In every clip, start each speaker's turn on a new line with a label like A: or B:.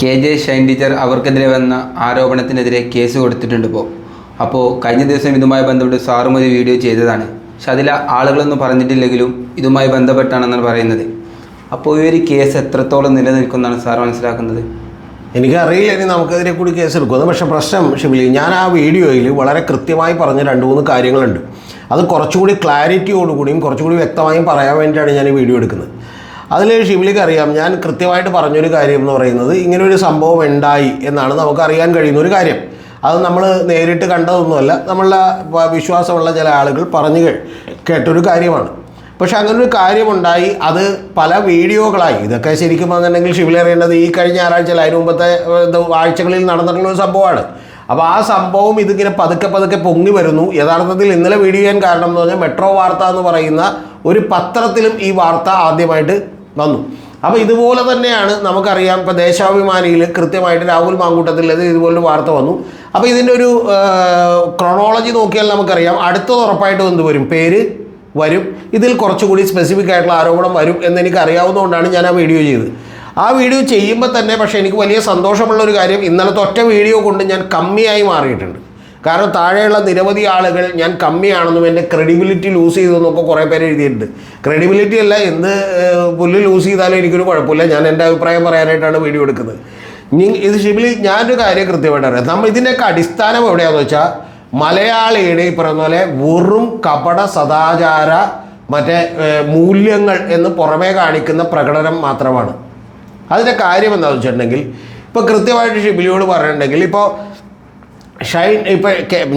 A: K J Shine teacher അവർക്കെതിരെ വന്ന ആരോപണത്തിനെതിരെ case കൊടുത്തിട്ടുണ്ട് ഇപ്പോൾ അപ്പോൾ കഴിഞ്ഞ ദിവസം ഇതുമായി ബന്ധപ്പെട്ട് സാറും ഒരു വീഡിയോ ചെയ്തതാണ്. പക്ഷെ അതിൽ ആളുകളൊന്നും പറഞ്ഞിട്ടില്ലെങ്കിലും ഇതുമായി ബന്ധപ്പെട്ടാണെന്നാണ് പറയുന്നത്. അപ്പോൾ ഈ ഒരു കേസ് എത്രത്തോളം നിലനിൽക്കുമെന്നാണ് സാർ മനസ്സിലാക്കുന്നത്?
B: എനിക്കറിയില്ല ഇനി നമുക്കെതിരെ കൂടി കേസ് എടുക്കുമെന്ന്. പക്ഷേ പ്രശ്നം ഷിബിലി ഞാൻ ആ വീഡിയോയിൽ വളരെ കൃത്യമായി പറഞ്ഞ രണ്ട് മൂന്ന് കാര്യങ്ങളുണ്ട്. അത് കുറച്ചുകൂടി ക്ലാരിറ്റിയോടുകൂടിയും കുറച്ചുകൂടി വ്യക്തമായും പറയാൻ വേണ്ടിയിട്ടാണ് ഞാൻ ഈ വീഡിയോ എടുക്കുന്നത്. അതിൽ ഷിബിലിക്ക് അറിയാം. ഞാൻ കൃത്യമായിട്ട് പറഞ്ഞൊരു കാര്യം എന്ന് പറയുന്നത് ഇങ്ങനെ ഒരു സംഭവം ഉണ്ടായി എന്നാണ് നമുക്ക് അറിയാൻ കഴിയുന്ന ഒരു കാര്യം. അത് നമ്മൾ നേരിട്ട് കണ്ടതൊന്നുമല്ല. നമ്മളെ വിശ്വാസമുള്ള ചില ആളുകൾ പറഞ്ഞു കേട്ടൊരു കാര്യമാണ്. പക്ഷെ അങ്ങനൊരു കാര്യമുണ്ടായി. അത് പല വീഡിയോകളായി. ഇതൊക്കെ ശരിക്കും പറഞ്ഞിട്ടുണ്ടെങ്കിൽ ഷിബിൽ അറിയേണ്ടത് ഈ കഴിഞ്ഞ ഞായറാഴ്ച അതിന് മുമ്പത്തെ ആഴ്ചകളിൽ നടന്നിട്ടുള്ള ഒരു സംഭവമാണ്. അപ്പോൾ ആ സംഭവം ഇതിങ്ങനെ പതുക്കെ പതുക്കെ പൊങ്ങി വരുന്നു. യഥാർത്ഥത്തിൽ ഇന്നലെ വീഡിയോ ചെയ്യാൻ കാരണം എന്ന് പറഞ്ഞാൽ മെട്രോ വാർത്ത എന്ന് പറയുന്ന ഒരു പത്രത്തിലും ഈ വാർത്ത ആദ്യമായിട്ട് വന്നു. അപ്പോൾ ഇതുപോലെ തന്നെയാണ് നമുക്കറിയാം ഇപ്പോൾ ദേശാഭിമാനിയിൽ കൃത്യമായിട്ട് രാഹുൽ മാങ്കൂട്ടത്തിൽ അത് ഇതുപോലൊരു വാർത്ത വന്നു. അപ്പോൾ ഇതിന്റെ ഒരു ക്രോണോളജി നോക്കിയാൽ നമുക്കറിയാം. അടുത്തത് ഉറപ്പായിട്ട് എന്ത് വരും? പേര് വരും. ഇതിൽ കുറച്ചുകൂടി സ്പെസിഫിക് ആയിട്ടുള്ള ആരോപണം വരും എന്ന് എനിക്ക് അറിയാവുന്നതുകൊണ്ടാണ് ഞാൻ ആ വീഡിയോ ചെയ്തത്. ആ വീഡിയോ ചെയ്യുമ്പോൾ തന്നെ പക്ഷേ എനിക്ക് വലിയ സന്തോഷമുള്ള ഒരു കാര്യം ഇന്നലത്തെ ഒറ്റ വീഡിയോ കൊണ്ട് ഞാൻ കമ്മിയായി മാറിയിട്ടുണ്ട്. കാരണം താഴെയുള്ള നിരവധി ആളുകൾ ഞാൻ കമ്മിയാണെന്നും എന്റെ ക്രെഡിബിലിറ്റി ലൂസ് ചെയ്തെന്നൊക്കെ കുറേ പേര് എഴുതിയിട്ടുണ്ട്. ക്രെഡിബിലിറ്റി അല്ല എന്ത് പുല്ല് ലൂസ് ചെയ്താലും എനിക്കൊരു കുഴപ്പമില്ല. ഞാൻ എന്റെ അഭിപ്രായം പറയാനായിട്ടാണ് വീഡിയോ എടുക്കുന്നത്. ഇത് ഷിബിലി ഞാനൊരു കാര്യം കൃത്യമായിട്ട് അറിയാം നമ്മൾ ഇതിന്റെയൊക്കെ അടിസ്ഥാനം എവിടെയാണെന്ന് വെച്ചാൽ മലയാളിയുടെ ഈ പറയുന്ന പോലെ വെറും കപട സദാചാര മറ്റേ മൂല്യങ്ങൾ എന്ന് പുറമേ കാണിക്കുന്ന പ്രകടനം മാത്രമാണ്. അതിന്റെ കാര്യം എന്താണെന്ന് വെച്ചിട്ടുണ്ടെങ്കിൽ ഇപ്പോൾ കൃത്യമായിട്ട് ഷിബിലിയോട് പറഞ്ഞിട്ടുണ്ടെങ്കിൽ ഇപ്പോൾ ഷൈൻ ഇപ്പം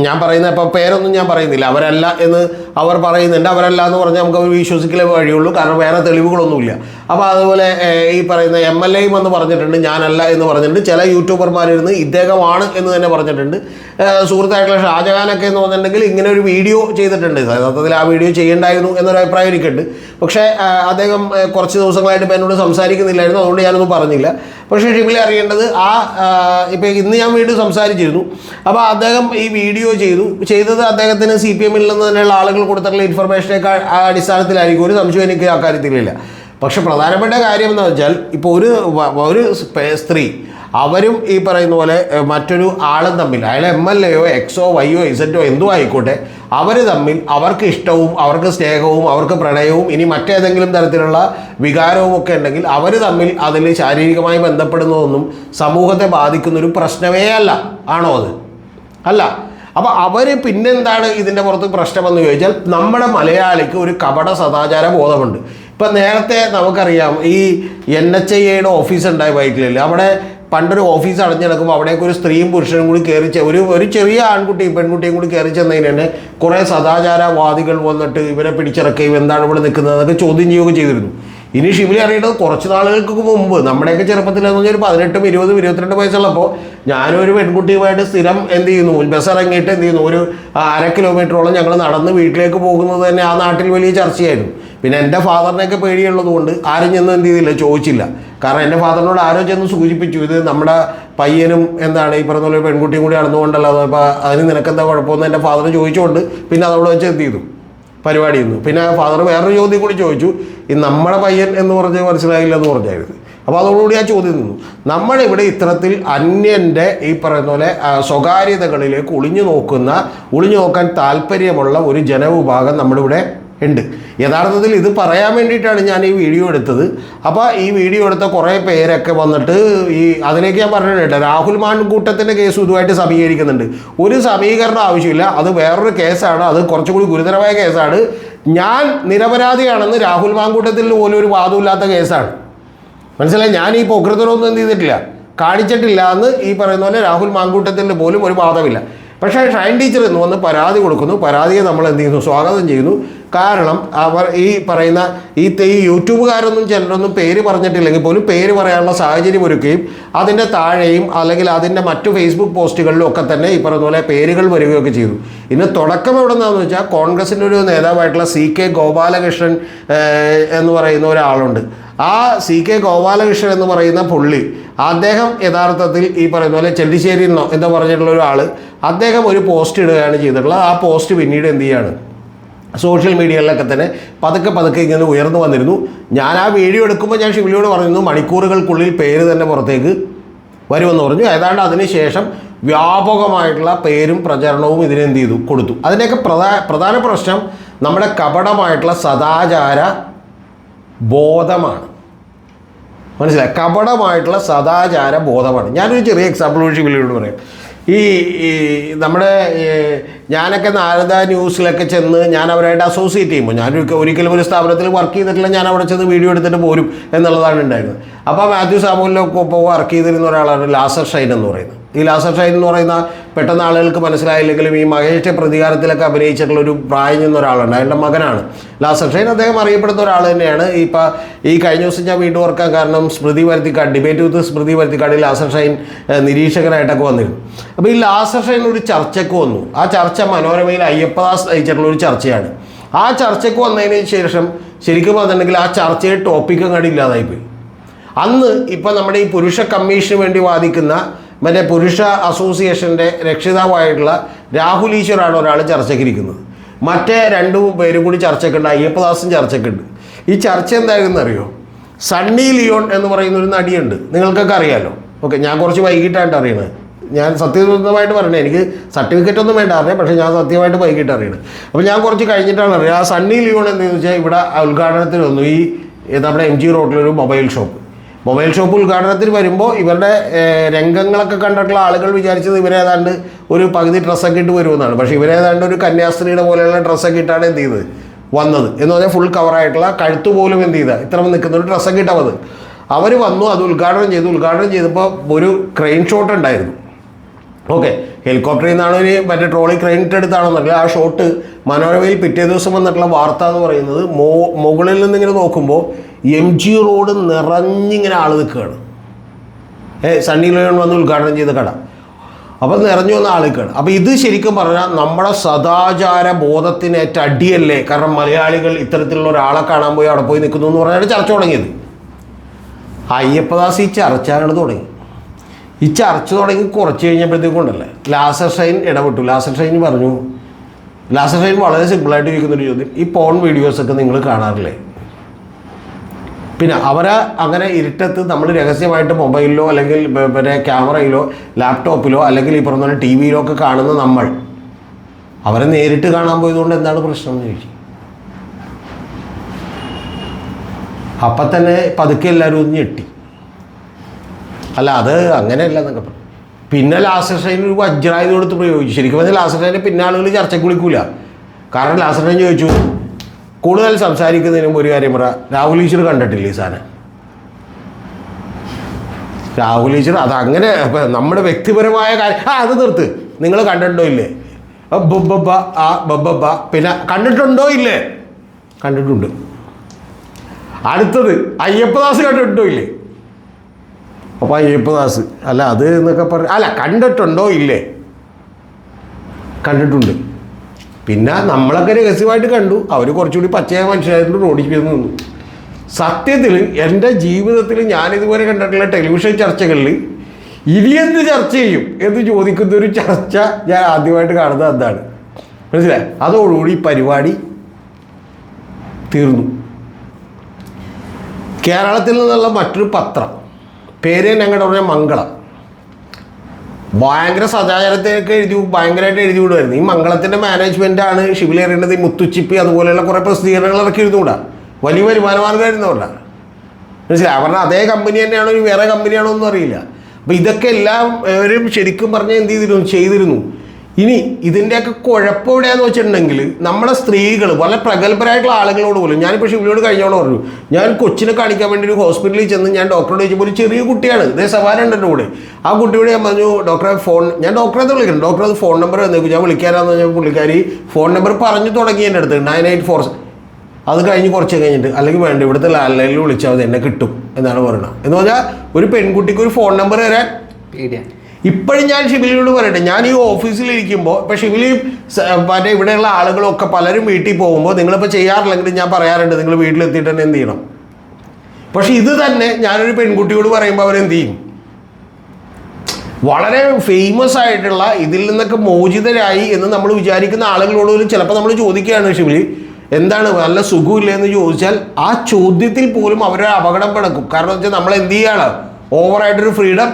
B: ഞാൻ പറയുന്ന ഇപ്പം പേരൊന്നും ഞാൻ പറയുന്നില്ല. അവരല്ല എന്ന് അവർ പറയുന്നുണ്ട്. അവരല്ല എന്ന് പറഞ്ഞാൽ നമുക്ക് അവർ വിശ്വസിക്കലേ വഴിയുള്ളൂ. കാരണം വേറെ തെളിവുകളൊന്നുമില്ല. അപ്പോൾ അതുപോലെ ഈ പറയുന്ന എം എൽ എയും എന്ന് പറഞ്ഞിട്ടുണ്ട്. ഞാനല്ല എന്ന് പറഞ്ഞിട്ടുണ്ട്. ചില യൂട്യൂബർമാരിരുന്ന് ഇദ്ദേഹമാണ് എന്ന് തന്നെ പറഞ്ഞിട്ടുണ്ട്. സുഹൃത്തായിട്ടുള്ള ഷാജഹാനൊക്കെ എന്ന് പറഞ്ഞിട്ടുണ്ടെങ്കിൽ ഇങ്ങനെ ഒരു വീഡിയോ ചെയ്തിട്ടുണ്ട്. യഥാർത്ഥത്തിൽ ആ വീഡിയോ ചെയ്യേണ്ടായിരുന്നു എന്നൊരു അഭിപ്രായം എനിക്കുണ്ട്. പക്ഷേ അദ്ദേഹം കുറച്ച് ദിവസങ്ങളായിട്ട് ഇപ്പം എന്നോട് സംസാരിക്കുന്നില്ലായിരുന്നു. അതുകൊണ്ട് ഞാനൊന്നും പറഞ്ഞില്ല. പക്ഷേ ഷിബിലെ അറിയേണ്ടത് ആ ഇപ്പം ഇന്ന് ഞാൻ വീണ്ടും സംസാരിച്ചിരുന്നു. അപ്പോൾ അദ്ദേഹം ഈ വീഡിയോ ചെയ്തു. ചെയ്തത് അദ്ദേഹത്തിന് സി പി എമ്മിൽ നിന്ന് തന്നെയുള്ള ആളുകൾ കൊടുത്തിട്ടുള്ള ഇൻഫർമേഷനൊക്കെ അടിസ്ഥാനത്തിലായിരിക്കും. ഒരു സംശയം എനിക്ക് ആ കാര്യത്തിലില്ല. പക്ഷെ പ്രധാനപ്പെട്ട കാര്യം എന്ന് വെച്ചാൽ ഇപ്പോൾ ഒരു ഒരു സ്ത്രീ അവരും ഈ പറയുന്ന പോലെ മറ്റൊരു ആളും തമ്മിൽ അയാൾ എം എൽ എയോ എക്സോ വൈയോ ഇസറ്റോ എന്തോ ആയിക്കോട്ടെ അവർ തമ്മിൽ അവർക്ക് ഇഷ്ടവും അവർക്ക് സ്നേഹവും അവർക്ക് പ്രണയവും ഇനി മറ്റേതെങ്കിലും തരത്തിലുള്ള വികാരവും ഒക്കെ ഉണ്ടെങ്കിൽ അവർ തമ്മിൽ അതിൽ ശാരീരികമായി ബന്ധപ്പെടുന്നതൊന്നും സമൂഹത്തെ ബാധിക്കുന്ന ഒരു പ്രശ്നമേ അല്ല. ആണോ അത്? അല്ല. അപ്പോൾ അവർ പിന്നെന്താണ് ഇതിന്റെ പുറത്ത് പ്രശ്നമെന്ന് ചോദിച്ചാൽ നമ്മുടെ മലയാളിക്ക് ഒരു കപട സദാചാര ബോധമുണ്ട്. ഇപ്പം നേരത്തെ നമുക്കറിയാം ഈ എൻ എച്ച് ഐ എയുടെ ഓഫീസ് ഉണ്ടായ വൈറ്റിലില്ല അവിടെ പണ്ടൊരു ഓഫീസ് അടഞ്ഞു കിടക്കുമ്പോൾ അവിടേക്ക് ഒരു സ്ത്രീയും പുരുഷനും കൂടി കയറി ഒരു ഒരു ചെറിയ ആൺകുട്ടിയും പെൺകുട്ടിയും കൂടി കയറി ചെന്നതിന് തന്നെ കുറേ സദാചാരവാദികൾ വന്നിട്ട് ഇവരെ പിടിച്ചിറക്കുകയും എന്താണ് ഇവിടെ നിൽക്കുന്നത് എന്നൊക്കെ ചോദ്യം ചെയ്യുകയൊക്കെ ചെയ്തിരുന്നു. ഇനി ഷിബിലി അറിയേണ്ടത് കുറച്ച് നാളുകൾക്ക് മുമ്പ്. നമ്മുടെയൊക്കെ ചെറുപ്പത്തിൽ എന്ന് പറഞ്ഞാൽ ഒരു പതിനെട്ടും ഇരുപതും ഇരുപത്തിരണ്ട് വയസ്സുള്ളപ്പോൾ ഞാനൊരു പെൺകുട്ടിയുമായിട്ട് സ്ഥിരം എന്ത് ചെയ്യുന്നു? ബസ് ഇറങ്ങിയിട്ട് എന്ത് ചെയ്യുന്നു? ഒരു അര കിലോമീറ്ററോളം ഞങ്ങൾ നടന്ന് വീട്ടിലേക്ക് പോകുന്നത് തന്നെ ആ നാട്ടിൽ വലിയ ചർച്ചയായിരുന്നു. പിന്നെ എന്റെ ഫാദറിനെയൊക്കെ പേടിയുള്ളത് കൊണ്ട് ആരും ചെന്ന് എന്ത് ചെയ്തില്ല ചോദിച്ചില്ല. കാരണം എന്റെ ഫാദറിനോട് ആരോ ചെന്ന് സൂചിപ്പിച്ചു ഇത് നമ്മുടെ പയ്യനും എന്താണ് ഈ പറഞ്ഞ പോലെ പെൺകുട്ടിയും കൂടി നടന്നുകൊണ്ടല്ലോ അപ്പോൾ അതിന് നിനക്കെന്താ കുഴപ്പമെന്ന്? എന്റെ ഫാദർ ചോദിച്ചുകൊണ്ട് പിന്നെ അതവിടെ വെച്ച് എന്ത് ചെയ്തു? പരിപാടി നിന്നു പിന്നെ ഫാദർ വേറൊരു ചോദ്യം കൂടി ചോദിച്ചു. ഈ നമ്മുടെ പയ്യൻ എന്ന് പറഞ്ഞ് മനസ്സിലായില്ല എന്ന് പറഞ്ഞായിരുന്നു. അപ്പോൾ അതോടുകൂടി ആ ചോദ്യം നിന്നു. നമ്മളിവിടെ ഇത്തരത്തിൽ അന്യന്റെ ഈ പറയുന്ന പോലെ സ്വകാര്യതകളിലേക്ക് ഒളിഞ്ഞു നോക്കുന്ന ഒളിഞ്ഞു നോക്കാൻ താല്പര്യമുള്ള ഒരു ജനവിഭാഗം നമ്മുടെ ഇവിടെ ഉണ്ട്. യഥാർത്ഥത്തിൽ ഇത് പറയാൻ വേണ്ടിയിട്ടാണ് ഞാൻ ഈ വീഡിയോ എടുത്തത്. അപ്പോൾ ഈ വീഡിയോ എടുത്ത കുറേ പേരൊക്കെ വന്നിട്ട് ഈ അതിലേക്ക് ഞാൻ പറഞ്ഞിട്ടുണ്ട് രാഹുൽ മാൻകൂട്ടത്തിന്റെ കേസ് ഇതുമായിട്ട് സമീകരിക്കുന്നുണ്ട്. ഒരു സമീകരണം ആവശ്യമില്ല. അത് വേറൊരു കേസാണ്. അത് കുറച്ചുകൂടി ഗുരുതരമായ കേസാണ്. ഞാൻ നിരപരാധിയാണെന്ന് രാഹുൽ മാങ്കൂട്ടത്തിൽ പോലും ഒരു വാദമില്ലാത്ത കേസാണ്. മനസ്സിലായി? ഞാൻ ഈ പ്രകൃതനൊന്നും എന്ത് ചെയ്തിട്ടില്ല. കാണിച്ചിട്ടില്ല എന്ന് ഈ പറയുന്ന പോലെ രാഹുൽ മാങ്കൂട്ടത്തിന്റെ പോലും ഒരു വാദമില്ല. പക്ഷേ ഷൈൻ ടീച്ചർ എന്ന് വന്ന് പരാതി കൊടുക്കുന്നു. പരാതിയെ നമ്മൾ എന്ത് ചെയ്യുന്നു? സ്വാഗതം ചെയ്യുന്നു. കാരണം അവർ ഈ പറയുന്ന ഈ ഈ യൂട്യൂബുകാരൊന്നും ചിലരൊന്നും പേര് പറഞ്ഞിട്ടില്ലെങ്കിൽ പോലും പേര് പറയാനുള്ള സാഹചര്യം ഒരുക്കുകയും അതിന്റെ താഴെയും അല്ലെങ്കിൽ അതിന്റെ മറ്റു ഫേസ്ബുക്ക് പോസ്റ്റുകളിലും ഒക്കെ തന്നെ ഈ പറയുന്ന പോലെ പേരുകൾ വരികയൊക്കെ ചെയ്തു. ഇന്ന് തുടക്കം എവിടെ നിന്നാന്ന് വെച്ചാൽ കോൺഗ്രസിന്റെ ഒരു നേതാവായിട്ടുള്ള സി കെ ഗോപാലകൃഷ്ണൻ എന്ന് പറയുന്ന ഒരാളുണ്ട്. ആ സി കെ ഗോപാലകൃഷ്ണൻ എന്ന് പറയുന്ന പുള്ളി അദ്ദേഹം യഥാർത്ഥത്തിൽ ഈ പറയുന്ന പോലെ ചെല്ലിശ്ശേരി എന്നോ എന്താ പറഞ്ഞിട്ടുള്ള ഒരാൾ അദ്ദേഹം ഒരു പോസ്റ്റ് ഇടുകയാണ് ചെയ്തിട്ടുള്ളത്. ആ പോസ്റ്റ് പിന്നീട് എന്ത് ചെയ്യാണ്? സോഷ്യൽ മീഡിയയിലൊക്കെ തന്നെ പതുക്കെ പതുക്കെ ഇങ്ങനെ ഉയർന്നു വന്നിരുന്നു. ഞാൻ ആ വീഡിയോ എടുക്കുമ്പോൾ ഞാൻ ഷിബിലിയോട് പറഞ്ഞിരുന്നു മണിക്കൂറുകൾക്കുള്ളിൽ പേര് തന്നെ പുറത്തേക്ക് വരുമെന്ന് പറഞ്ഞു. ഏതാണ്ട് അതിനുശേഷം വ്യാപകമായിട്ടുള്ള പേരും പ്രചരണവും ഇതിനെന്ത് ചെയ്തു? കൊടുത്തു. അതിന്റെയൊക്കെ പ്രധാ പ്രധാന പ്രശ്നം നമ്മുടെ കപടമായിട്ടുള്ള സദാചാര ബോധമാണ്. മനസ്സിലായി? കപടമായിട്ടുള്ള സദാചാര ബോധമാണ്. ഞാനൊരു ചെറിയ എക്സാമ്പിൾ വിളിയോട് പറയാം. ഈ നമ്മുടെ ഞാനൊക്കെ നാരദ ന്യൂസിലൊക്കെ ചെന്ന് ഞാൻ അവരായിട്ട് അസോസിയേറ്റ് ചെയ്യുമ്പോൾ ഞാൻ ഒരിക്ക- ഒരിക്കലും ഒരു സ്ഥാപനത്തിൽ വർക്ക് ചെയ്തിട്ടില്ല ഞാൻ അവിടെ ചെന്ന് വീഡിയോ എടുത്തിട്ട് പോരും എന്നുള്ളതാണ് ഉണ്ടായിരുന്നത്. അപ്പോൾ മാത്യു സാമൂലിലൊക്കെ ഇപ്പോൾ വർക്ക് ചെയ്തിരുന്ന ഒരാളാണ് ലാസർ ഷൈൻ എന്ന് പറയുന്നത്. ഈ ലാസർ ഷൈൻ എന്ന് പറയുന്ന പെട്ടെന്ന് ആളുകൾക്ക് മനസ്സിലായില്ലെങ്കിലും ഈ മഹേഷ് പ്രതികാരത്തിലൊക്കെ അഭിനയിച്ചിട്ടുള്ള ഒരു പ്രായം ചെന്ന ഒരാളുണ്ട്. അയാളുടെ മകനാണ്. ലാസർ ഷൈൻ അദ്ദേഹം അറിയപ്പെടുന്ന ഒരാൾ തന്നെയാണ്. ഇപ്പം ഈ കഴിഞ്ഞ ദിവസം ഞാൻ വീണ്ടും ഓർക്കാൻ കാരണം സ്മൃതി വരുത്തിക്കാട് ഡിബേറ്റ് വിത്ത് സ്മൃതി വരുത്തിക്കാട് ലാസർ ഷൈൻ നിരീക്ഷകനായിട്ടൊക്കെ വന്നിരുന്നു. അപ്പോൾ ഈ ലാസർ ഷൈൻ ഒരു ചർച്ചയ്ക്ക് വന്നു. ആ ചർച്ച മനോരമയിൽ അയ്യപ്പദാസ് നയിച്ചിട്ടുള്ള ഒരു ചർച്ചയാണ്. ആ ചർച്ചയ്ക്ക് വന്നതിന് ശേഷം ശരിക്കും പറഞ്ഞിട്ടുണ്ടെങ്കിൽ ആ ചർച്ചയുടെ ടോപ്പിക്കും കണ്ടില്ലാതായിപ്പോയി അന്ന് ഇപ്പം നമ്മുടെ ഈ പുരുഷ കമ്മീഷന് വേണ്ടി വാദിക്കുന്ന മറ്റേ പുരുഷ അസോസിയേഷന്റെ രക്ഷിതാവായിട്ടുള്ള രാഹുൽ ഈശ്വറാണ് ഒരാൾ ചർച്ചയ്ക്കിരിക്കുന്നത്. മറ്റേ രണ്ടു പേരും കൂടി ചർച്ചയ്ക്കുണ്ട് അയ്യപ്പദാസും ചർച്ചയ്ക്കുണ്ട്. ഈ ചർച്ച എന്തായിരുന്നു അറിയോ സണ്ണി ലിയോൺ എന്ന് പറയുന്ന ഒരു നടിയുണ്ട്. നിങ്ങൾക്കൊക്കെ അറിയാലോ? ഓക്കെ ഞാൻ കുറച്ച് വൈകിട്ടായിട്ട് അറിയണത്. ഞാൻ സത്യസന്ധമായിട്ട് പറയണേ എനിക്ക് സർട്ടിഫിക്കറ്റ് ഒന്നും വേണ്ട അറിയാം പക്ഷേ ഞാൻ സത്യമായിട്ട് വൈകിട്ട് അറിയണത്. അപ്പോൾ ഞാൻ കുറച്ച് കഴിഞ്ഞിട്ടാണ് അറിയുക. ആ സണ്ണി ലിയോൺ എന്ന് വെച്ചാൽ ഇവിടെ ഉദ്ഘാടനത്തിന് വന്നു ഈ നമ്മുടെ എം ജി റോഡിലൊരു മൊബൈൽ ഷോപ്പ്. മൊബൈൽ ഷോപ്പ് ഉദ്ഘാടനത്തിൽ വരുമ്പോൾ ഇവരുടെ രംഗങ്ങളൊക്കെ കണ്ടിട്ടുള്ള ആളുകൾ വിചാരിച്ചത് ഇവരേതാണ്ട് ഒരു പകുതി ഡ്രസ്സൊക്കെ ഇട്ട് വരുമെന്നാണ്. പക്ഷേ ഇവരേതാണ്ട് ഒരു കന്യാസ്ത്രീയുടെ പോലെയുള്ള ഡ്രസ്സൊക്കെ ഇട്ടാണ് എന്ത് ചെയ്തത്? വന്നത്. എന്ന് പറഞ്ഞാൽ ഫുൾ കവറായിട്ടുള്ള കഴുത്ത് പോലും എന്ത് ചെയ്ത ഇത്ര നിൽക്കുന്ന ഒരു ഡ്രസ്സൊക്കെ ഇട്ടാൽ വന്നത്. അവർ വന്നു അത് ഉദ്ഘാടനം ചെയ്തു. ഉദ്ഘാടനം ചെയ്തപ്പോൾ ഒരു ക്രെയിൻ ഷോട്ട് ഉണ്ടായിരുന്നു. ഓക്കെ. ഹെലികോപ്റ്ററിൽ നിന്നാണ് ഇനി മറ്റേ ട്രോളി ക്രെയിനിട്ട് എടുത്താണെന്നറിയില്ല ആ ഷോട്ട് മനോരമയിൽ പിറ്റേ ദിവസം വന്നിട്ടുള്ള വാർത്ത എന്ന് പറയുന്നത് മോ മുകളിൽ നിന്ന് ഇങ്ങനെ നോക്കുമ്പോൾ എം ജി റോഡ് നിറഞ്ഞിങ്ങനെ ആൾ നിൽക്കുകയാണ്. ഏ സണ്ണി ലിയോൺ വന്ന് ഉദ്ഘാടനം ചെയ്ത കട. അപ്പം നിറഞ്ഞു വന്ന നിൽക്കുകയാണ്. അപ്പോൾ ഇത് ശരിക്കും പറഞ്ഞാൽ നമ്മുടെ സദാചാര ബോധത്തിന് ബോധത്തിനേറ്റ അടിയല്ലേ? കാരണം മലയാളികൾ ഇത്തരത്തിലുള്ള ഒരാളെ കാണാൻ പോയി അവിടെ പോയി നിൽക്കുന്നു എന്ന് പറഞ്ഞാണ് ചർച്ച തുടങ്ങിയത്. അയ്യപ്പദാസ് ഈ ചർച്ച തുടങ്ങി. ഈ ചർച്ച തുടങ്ങി കുറച്ച് കഴിഞ്ഞപ്പോഴത്തേക്കും ഉണ്ടല്ലേ? ലാസർ ഷൈൻ ഇടപെട്ടു. ലാസർ ഷൈൻ പറഞ്ഞു ലാസർ ഷൈൻ വളരെ സിമ്പിളായിട്ട് ചോദിക്കുന്നൊരു ചോദ്യം. ഈ പോൺ വീഡിയോസൊക്കെ നിങ്ങൾ കാണാറില്ലേ? പിന്നെ അവരെ അങ്ങനെ ഇരുട്ടത്ത് നമ്മൾ രഹസ്യമായിട്ട് മൊബൈലിലോ അല്ലെങ്കിൽ പിന്നെ ക്യാമറയിലോ ലാപ്ടോപ്പിലോ അല്ലെങ്കിൽ ഈ പറഞ്ഞ ടി വിയിലോ ഒക്കെ കാണുന്ന നമ്മൾ അവരെ നേരിട്ട് കാണാൻ പോയതുകൊണ്ട് എന്താണ് പ്രശ്നം എന്ന് ചോദിച്ചു. അപ്പം തന്നെ പതുക്കെ എല്ലാവരും ഒന്ന് ഞെട്ടി. അല്ല അത് അങ്ങനെയല്ല എന്നൊക്കെ പറഞ്ഞു. പിന്നെ ലാസർ ഷൈൻ ഒരു വജ്രായുധം കൊടുത്ത് പ്രയോഗിച്ചു. ശരിക്കും പറഞ്ഞാൽ ലാസർ ഷൈനെ പിന്നെ ആളുകൾ ചർച്ചയ്ക്ക് വിളിക്കൂല. കാരണം ലാസർ ഷൈൻ ചോദിച്ചു കൂടുതൽ സംസാരിക്കുന്നതിന് ഒരു കാര്യം പറ. രാഹുൽ ഈശ്വർ കണ്ടിട്ടില്ലേ ഈ സാധനം? രാഹുൽ ഈശ്വർ അത് അങ്ങനെ നമ്മുടെ വ്യക്തിപരമായ കാര്യം ആ അത് നിർത്ത്. നിങ്ങൾ കണ്ടിട്ടുണ്ടോ ഇല്ലേ? ആ ബബ്ബബ്ബ ആ ബബ്ബ പിന്നെ കണ്ടിട്ടുണ്ടോ ഇല്ലേ? കണ്ടിട്ടുണ്ട്. അടുത്തത് അയ്യപ്പദാസ് കണ്ടിട്ടുണ്ടോ ഇല്ലേ? അപ്പോൾ അയ്യപ്പദാസ് അല്ല അത് എന്നൊക്കെ പറ അല്ല കണ്ടിട്ടുണ്ടോ ഇല്ലേ? കണ്ടിട്ടുണ്ട്. പിന്നെ നമ്മളൊക്കെ രഹസ്യമായിട്ട് കണ്ടു. അവർ കുറച്ചുകൂടി പച്ചയായ മനുഷ്യരായിട്ട് റോഡിൽ ചെയ്ത് നിന്നു. സത്യത്തിൽ എന്റെ ജീവിതത്തിൽ ഞാനിതുവരെ കണ്ടിട്ടുള്ള ടെലിവിഷൻ ചർച്ചകളിൽ ഇനി എന്ത് ചർച്ച ചെയ്യും എന്ന് ചോദിക്കുന്ന ഒരു ചർച്ച ഞാൻ ആദ്യമായിട്ട് കാണുന്നത് അതാണ്. മനസ്സിലായി? അതോടുകൂടി ഈ പരിപാടി തീർന്നു. കേരളത്തിൽ നിന്നുള്ള മറ്റൊരു പത്രം. പേര് ഞങ്ങളുടെ പറഞ്ഞ മംഗളം. ഭയങ്കര സദാചാരത്തെയൊക്കെ എഴുതി ഭയങ്കരമായിട്ട് എഴുതി വിടുമായിരുന്നു ഈ മംഗളത്തിന്റെ ആണ് ഷിബിലി അറിയേണ്ടത് ഈ മുത്തുച്ചിപ്പി അതുപോലെയുള്ള കുറേ പ്രസിദ്ധീകരണങ്ങൾ ഇറക്കി എഴുതുകൂടാ വലിയ വരുമാന മാർഗമായിരുന്നവരുടെ മനസ്സിലായി? അവരുടെ അതേ കമ്പനി തന്നെയാണോ ഇനി വേറെ കമ്പനിയാണോ ഒന്നും അറിയില്ല. അപ്പോൾ ഇതൊക്കെ എല്ലാവരും ശരിക്കും പറഞ്ഞാൽ എന്ത് ചെയ്തിരുന്നു? ചെയ്തിരുന്നു. ഇനി ഇതിന്റെയൊക്കെ കുഴപ്പം എവിടെയാന്ന് വെച്ചിട്ടുണ്ടെങ്കിൽ നമ്മുടെ സ്ത്രീകൾ വളരെ പ്രഗത്ഭരായിട്ടുള്ള ആളുകളോട് പോലും ഞാൻ പക്ഷേ ഇവിടെ കഴിഞ്ഞോളം പറഞ്ഞു ഞാൻ കൊച്ചിനെ കാണിക്കാൻ വേണ്ടി ഒരു ഹോസ്പിറ്റലിൽ ചെന്ന് ഞാൻ ഡോക്ടറോട് ചോദിച്ചപ്പോൾ ഒരു ചെറിയ കുട്ടിയാണ് ഇതേ സവാരുണ്ട് എന്റെ കൂടെ. ആ കുട്ടിയോട് ഞാൻ പറഞ്ഞു ഡോക്ടറെ ഫോൺ ഞാൻ ഡോക്ടറെ വിളിക്കണം ഡോക്ടർ അത് ഫോൺ നമ്പർ തന്നേക്കും. ഞാൻ വിളിക്കാനാന്ന് പറഞ്ഞാൽ പുള്ളിക്കാരി ഫോൺ നമ്പർ പറഞ്ഞു തുടങ്ങി എന്റെ അടുത്ത്. നയൻ എയ്റ്റ് ഫോർ അത് കഴിഞ്ഞ് കുറച്ച് കഴിഞ്ഞിട്ട് അല്ലെങ്കിൽ വേണ്ട ഇവിടുത്തെ ലാൻഡ് ലൈനിൽ വിളിച്ചാൽ മതി എന്നെ കിട്ടും എന്നാണ് പറയുന്നത് എന്ന് പറഞ്ഞാൽ ഒരു പെൺകുട്ടിക്ക് ഒരു ഫോൺ നമ്പർ തരാൻ
A: പേടിയാണ്
B: ഇപ്പോഴും ഞാൻ ഷിബിലിയോട് പറയട്ടെ ഞാൻ ഈ ഓഫീസിൽ ഇരിക്കുമ്പോൾ ഇപ്പം ഷിബിലി മറ്റേ ഇവിടെയുള്ള ആളുകളൊക്കെ പലരും വീട്ടിൽ പോകുമ്പോൾ നിങ്ങളിപ്പോൾ ചെയ്യാറില്ലെങ്കിൽ ഞാൻ പറയാറുണ്ട് നിങ്ങൾ വീട്ടിലെത്തിയിട്ട് തന്നെ എന്ത് ചെയ്യണം? പക്ഷേ ഇത് തന്നെ ഞാനൊരു പെൺകുട്ടിയോട് പറയുമ്പോൾ അവരെന്ത് ചെയ്യും? വളരെ ഫേമസ് ആയിട്ടുള്ള ഇതിൽ നിന്നൊക്കെ മോചിതരായി എന്ന് നമ്മൾ വിചാരിക്കുന്ന ആളുകളോട് പോലും ചിലപ്പോൾ നമ്മൾ ചോദിക്കുകയാണ് ഷിബിലി എന്താണ് നല്ല സുഖമില്ല എന്ന് ചോദിച്ചാൽ ആ ചോദ്യത്തിൽ പോലും അവരെ അപകടം പിടക്കും. കാരണം വെച്ചാൽ നമ്മൾ എന്ത് ചെയ്യാണ്? ഓവറായിട്ടൊരു ഫ്രീഡം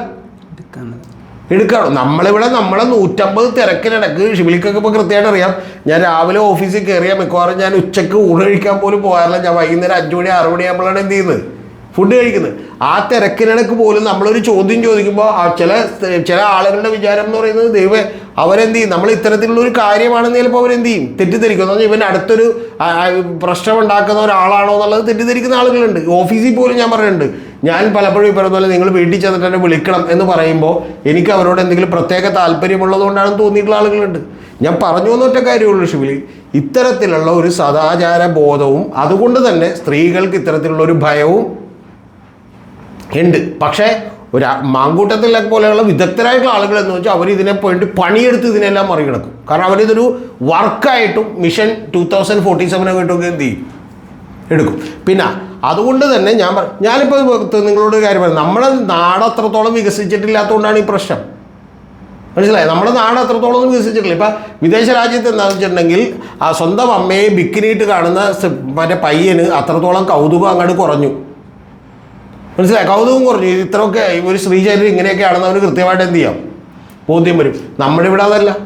B: എടുക്കണം? നമ്മളിവിടെ നമ്മളെ നൂറ്റമ്പത് തിരക്കിനിടക്ക് ഷിബിലിക്കൊക്കെ ഇപ്പോൾ കൃത്യമായിട്ട് അറിയാം. ഞാൻ രാവിലെ ഓഫീസിൽ കയറിയാൽ മിക്കവാറും ഞാൻ ഉച്ചയ്ക്ക് ഊണ് കഴിക്കാൻ പോലും പോകാറില്ല. ഞാൻ വൈകുന്നേരം അഞ്ച് മണി ആറ് മണി ആകുമ്പോഴാണ് എന്ത് ചെയ്യുന്നത്? ഫുഡ് കഴിക്കുന്നത്. ആ തിരക്കിനിടക്ക് പോലും നമ്മളൊരു ചോദ്യം ചോദിക്കുമ്പോൾ ചില ചില ആളുകളുടെ വിചാരം എന്ന് പറയുന്നത് ദൈവം അവരെന്ത് ചെയ്യും? നമ്മൾ ഇത്തരത്തിലുള്ള ഒരു കാര്യമാണെന്ന് ചിലപ്പോൾ അവരെന്ത് ചെയ്യും? തെറ്റിദ്ധരിക്കും എന്ന് പറഞ്ഞാൽ ഇവൻ അടുത്തൊരു പ്രശ്നം ഉണ്ടാക്കുന്ന ഒരാളാണോ എന്നുള്ളത് തെറ്റിദ്ധരിക്കുന്ന ആളുകളുണ്ട്. ഓഫീസിൽ പോലും ഞാൻ പറയുന്നുണ്ട്. ഞാൻ പലപ്പോഴും ഈ പറയുന്ന പോലെ നിങ്ങൾ വീട്ടിൽ ചെന്നിട്ട് എന്നെ വിളിക്കണം എന്ന് പറയുമ്പോൾ എനിക്ക് അവരോട് എന്തെങ്കിലും പ്രത്യേക താല്പര്യമുള്ളതുകൊണ്ടാണെന്ന് തോന്നിയിട്ടുള്ള ആളുകളുണ്ട്. ഞാൻ പറഞ്ഞു എന്നൊറ്റ കാര്യമുള്ളൂ ഷിവിലി ഇത്തരത്തിലുള്ള ഒരു സദാചാര ബോധവും അതുകൊണ്ട് തന്നെ സ്ത്രീകൾക്ക് ഇത്തരത്തിലുള്ള ഒരു ഭയവും ഉണ്ട്. പക്ഷേ ഒരു മാങ്കൂട്ടത്തിലെ പോലെയുള്ള വിദഗ്ധരായിട്ടുള്ള ആളുകൾ എന്ന് വെച്ചാൽ അവർ ഇതിനെ പോയിട്ട് പണിയെടുത്ത് ഇതിനെല്ലാം മറികടക്കും. കാരണം അവരിതൊരു വർക്കായിട്ടും മിഷൻ ടു തൗസൻഡ് ഫോർട്ടി സെവനൊക്കെ എന്ത് ചെയ്യും? എടുക്കും. പിന്നെ അതുകൊണ്ട് തന്നെ ഞാൻ പറ ഞാനിപ്പോൾ നിങ്ങളോട് കാര്യം പറയാം. നമ്മുടെ നാട് അത്രത്തോളം വികസിച്ചിട്ടില്ലാത്തതുകൊണ്ടാണ് ഈ പ്രശ്നം. മനസ്സിലായി? നമ്മുടെ നാട് അത്രത്തോളം വികസിച്ചിട്ടില്ല. ഇപ്പം വിദേശ രാജ്യത്ത് എന്താണെന്ന് വെച്ചിട്ടുണ്ടെങ്കിൽ ആ സ്വന്തം അമ്മയെ ബിക്കിനിയിട്ട് കാണുന്ന മറ്റേ പയ്യന് അത്രത്തോളം കൗതുകം അങ്ങോട്ട് കുറഞ്ഞു. മനസ്സിലായി? കൗതുകം കുറഞ്ഞു. ഇത്രയൊക്കെ ഒരു ശ്രീചാര്യം ഇങ്ങനെയൊക്കെ ആണെന്ന് അവർ കൃത്യമായിട്ട് എന്ത് ചെയ്യാം? ബോധ്യം വരും. നമ്മളിവിടെ അതല്ല.